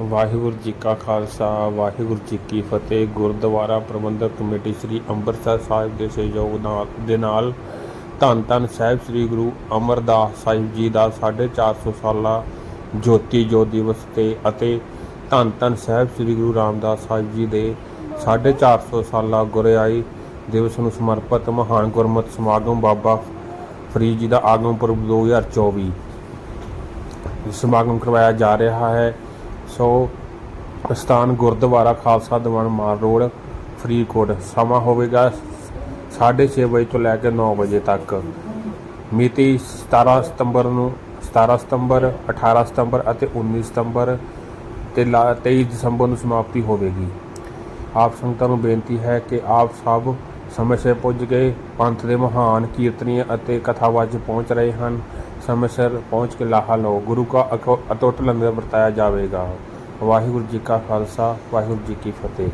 ਵਾਹਿਗੁਰੂ ਜੀ ਕਾ ਖਾਲਸਾ, ਵਾਹਿਗੁਰੂ ਜੀ ਕੀ ਫਤਿਹ। ਗੁਰਦੁਆਰਾ ਪ੍ਰਬੰਧਕ ਕਮੇਟੀ ਸ੍ਰੀ ਅੰਮ੍ਰਿਤਸਰ ਸਾਹਿਬ ਦੇ ਸਹਿਯੋਗ ਨਾਲ ਦੇ ਨਾਲ ਧੰਨ ਧੰਨ ਸਾਹਿਬ ਸ੍ਰੀ ਗੁਰੂ ਅਮਰਦਾਸ ਸਾਹਿਬ ਜੀ ਦਾ 450 ਸਾਲਾ ਜੋਤੀ ਜੋਤ ਦਿਵਸ ਤੇ ਅਤੇ ਧੰਨ ਧੰਨ ਸਾਹਿਬ ਸ੍ਰੀ ਗੁਰੂ ਰਾਮਦਾਸ ਸਾਹਿਬ ਜੀ ਦੇ 450 ਸਾਲਾ ਗੁਰਿਆਈ ਦਿਵਸ ਨੂੰ ਸਮਰਪਿਤ ਮਹਾਨ ਗੁਰਮਤਿ ਸਮਾਗਮ ਬਾਬਾ ਫਰੀਦ ਜੀ ਦਾ ਆਗਮਨ ਪੁਰਬ 2024 ਸਮਾਗਮ ਕਰਵਾਇਆ ਜਾ ਰਿਹਾ ਹੈ। ਸੋ ਸਥਾਨ ਗੁਰਦੁਆਰਾ ਖਾਲਸਾ ਦੀਵਾਨ ਮਾਰ ਰੋਡ, ਫਰੀਦਕੋਟ। ਸਮਾਂ ਹੋਵੇਗਾ 6:30 ਵਜੇ ਤੋਂ ਲੈ ਕੇ 9 ਵਜੇ ਤੱਕ। ਮਿਤੀ 17 ਸਤੰਬਰ ਨੂੰ 17 ਸਤੰਬਰ 18 ਸਤੰਬਰ ਅਤੇ 19 ਸਤੰਬਰ ਤੇ ਲਾ- 23 ਦਸੰਬਰ ਨੂੰ ਸਮਾਪਤੀ ਹੋਵੇਗੀ। ਆਪ ਸੰਗਤਾਂ ਨੂੰ ਬੇਨਤੀ ਹੈ ਕਿ ਆਪ ਸਭ ਸਮੇਂ ਸਿਰ ਪੁੱਜ ਗਏ ਪੰਥ ਦੇ ਮਹਾਨ ਕੀਰਤਨੀਏ ਅਤੇ ਕਥਾਵਾਚ ਪਹੁੰਚ ਰਹੇ ਹਨ। ਸਮੇਂ ਸਿਰ ਪਹੁੰਚ ਕੇ ਲਾਹਾ ਲਓ। ਗੁਰੂ ਕਾ ਅਕੋ- ਅਟੁੱਟ ਲੰਗਰ ਵਰਤਾਇਆ ਜਾਵੇਗਾ। ਵਾਹਿਗੁਰੂ ਜੀ ਕਾ ਖਾਲਸਾ, ਵਾਹਿਗੁਰੂ ਜੀ ਕੀ ਫਤਿਹ।